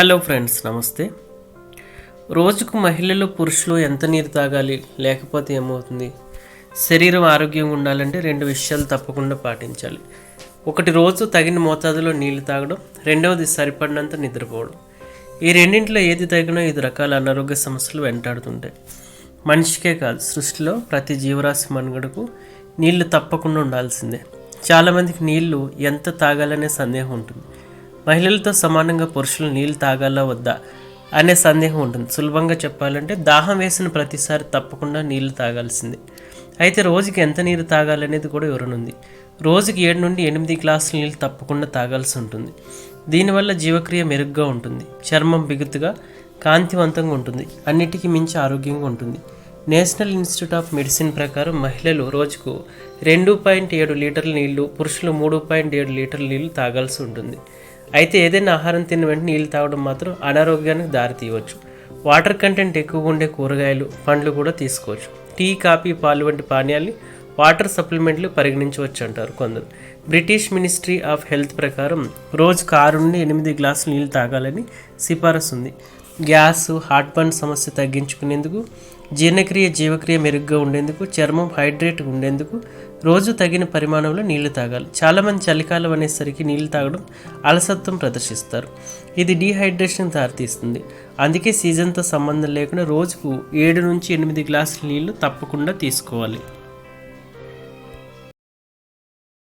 Hello friends నమస్తే. రోజుకు మహిళలు పురుషులు ఎంత నీరు తాగాలి లేకపోతే ఏమవుతుంది? శరీరం ఆరోగ్యంగా ఉండాలంటే రెండు విషయాలు తప్పకుండా పాటించాలి. ఒకటి రోజు తగిన మోతాదులో నీళ్ళు తాగడం. రెండవది సరిపడినంత నిద్రపోవడం. ఈ రెండింటిలో ఏది తగినో ఐదు రకాల అనారోగ్య సమస్యలు వెంటాడుతుంటాయి. మనిషికే కాదు సృష్టిలో ప్రతి జీవరాశి మనుగడకు నీళ్ళు తప్పకుండా ఉండాల్సిందే. చాలామందికి నీళ్ళు ఎంత తాగాలనే సందేహం ఉంటుంది. మహిళలతో సమానంగా పురుషులు నీళ్ళు తాగాలా వద్దా అనే సందేహం ఉంటుంది. సులభంగా చెప్పాలంటే దాహం వేసిన ప్రతిసారి తప్పకుండా నీళ్ళు తాగాల్సిందే. అయితే రోజుకి ఎంత నీరు తాగాలనేది కూడా వివరణ ఉంది రోజుకి ఏడు నుండి ఎనిమిది గ్లాసుల నీళ్ళు తప్పకుండా తాగాల్సి ఉంటుంది. దీనివల్ల జీవక్రియ మెరుగ్గా ఉంటుంది. చర్మం బిగుతుగా కాంతివంతంగా ఉంటుంది. అన్నిటికీ మించి ఆరోగ్యంగా ఉంటుంది. నేషనల్ ఇన్స్టిట్యూట్ ఆఫ్ మెడిసిన్ ప్రకారం మహిళలు రోజుకు రెండు పాయింట్ ఏడు లీటర్ల నీళ్ళు పురుషులు మూడు పాయింట్ ఏడు లీటర్ల నీళ్ళు తాగాల్సి ఉంటుంది. అయితే ఏదైనా ఆహారం తిన్న వెంటనే నీళ్ళు తాగడం మాత్రం అనారోగ్యానికి దారితీయవచ్చు. వాటర్ కంటెంట్ ఎక్కువగా ఉండే కూరగాయలు పండ్లు కూడా తీసుకోవచ్చు. టీ కాఫీ పాలు వంటి పానీయాల్ని వాటర్ సప్లిమెంట్లు పరిగణించవచ్చు అంటారు కొందరు. బ్రిటిష్ మినిస్ట్రీ ఆఫ్ హెల్త్ ప్రకారం రోజుకు ఆరు నుండి ఎనిమిది గ్లాసులు నీళ్ళు తాగాలని సిఫారసు ఉంది. గ్యాస్ హార్ట్ బర్న్ సమస్య తగ్గించుకునేందుకు జీర్ణక్రియ జీవక్రియ మెరుగ్గా ఉండేందుకు చర్మం హైడ్రేట్ ఉండేందుకు రోజు తగిన పరిమాణంలో నీళ్ళు తాగాలి. చాలామంది చలికాలం అనేసరికి నీళ్ళు తాగడం అలసత్వం ప్రదర్శిస్తారు. ఇది డీహైడ్రేషన్ దారితీస్తుంది. అందుకే సీజన్తో సంబంధం లేకుండా రోజుకు ఏడు నుంచి ఎనిమిది గ్లాసుల నీళ్ళు తప్పకుండా తీసుకోవాలి.